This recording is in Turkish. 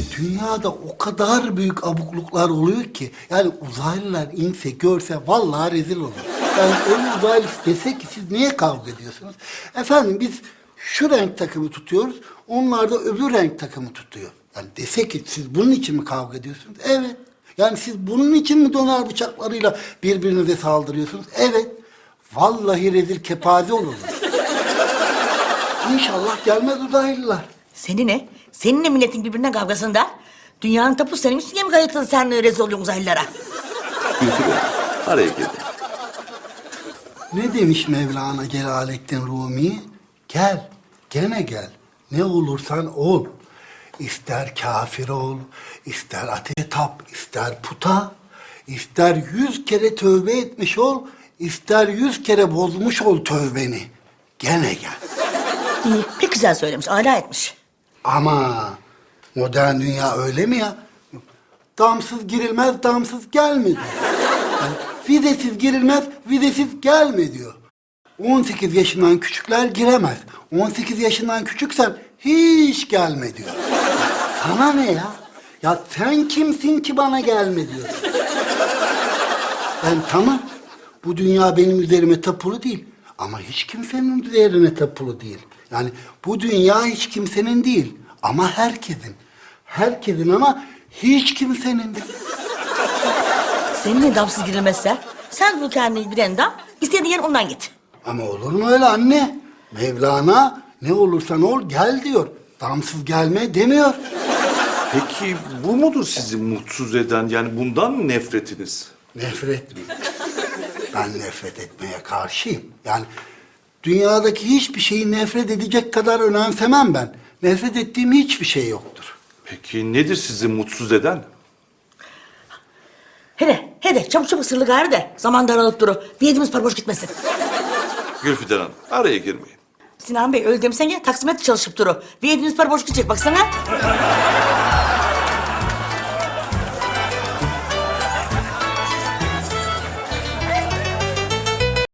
Şimdi dünyada o kadar büyük abukluklar oluyor ki yani uzaylılar inse görse vallahi rezil olur. Yani öyle uzaylı dese ki siz niye kavga ediyorsunuz? Efendim biz şu renk takımı tutuyoruz, onlar da öbür renk takımı tutuyor. Yani dese ki siz bunun için mi kavga ediyorsunuz? Evet. Yani siz bunun için mi donar bıçaklarıyla birbirinize saldırıyorsunuz? Evet. Vallahi rezil kepaze olurlar. İnşallah gelmez uzaylılar. Seni ne? Seninle milletin birbirine kavgasında. Dünyanın tapu senin üstüne mi kayıtlı sen rezil oluyorsun uzaylılara? Gülfide araya girdi. Ne demiş Mevlana Celaleddin Rumi? Gel, gene gel. Ne olursan ol. İster kafir ol, ister ateşe tap, ister puta, ister yüz kere tövbe etmiş ol, ister yüz kere bozmuş ol tövbeni. Gene gel. İyi, pek güzel söylemiş, âlâ etmiş. Ama modern dünya öyle mi ya? Damsız girilmez, damsız gelme diyor. Yani vizesiz girilmez, vizesiz gelme diyor. 18 yaşından küçükler giremez. 18 yaşından küçüksen hiç gelme diyor. Sana ne ya? Ya sen kimsin ki bana gelme diyorsun. Ben tamam. Bu dünya benim üzerime tapulu değil. Ama hiç kimsenin üzerine tapulu değil. Yani bu dünya hiç kimsenin değil. Ama herkesin. Herkesin ama hiç kimsenin değil. Seninle damsız girilmezse, sen bul kendine bir tane dam, istediğin yer ondan git. Ama olur mu öyle anne? Mevlana ne olursan ol gel diyor. Damsız gelme demiyor. Peki bu mudur sizi mutsuz eden? Yani bundan mı nefretiniz? Nefret mi? Ben nefret etmeye karşıyım. Yani dünyadaki hiçbir şeyi nefret edecek kadar önemsemem ben. Nefret ettiğim hiçbir şey yoktur. Peki nedir sizi mutsuz eden? Hele, hele çabuk çabuk sırlı gari de zaman daralıp duru. Bir yediğimiz para boş gitmesin. Gülfiden Hanım araya girmeyin. Sinan Bey öyle demesen ya taksimetre çalışıp duru. Bir yediğimiz para boş gidecek baksana.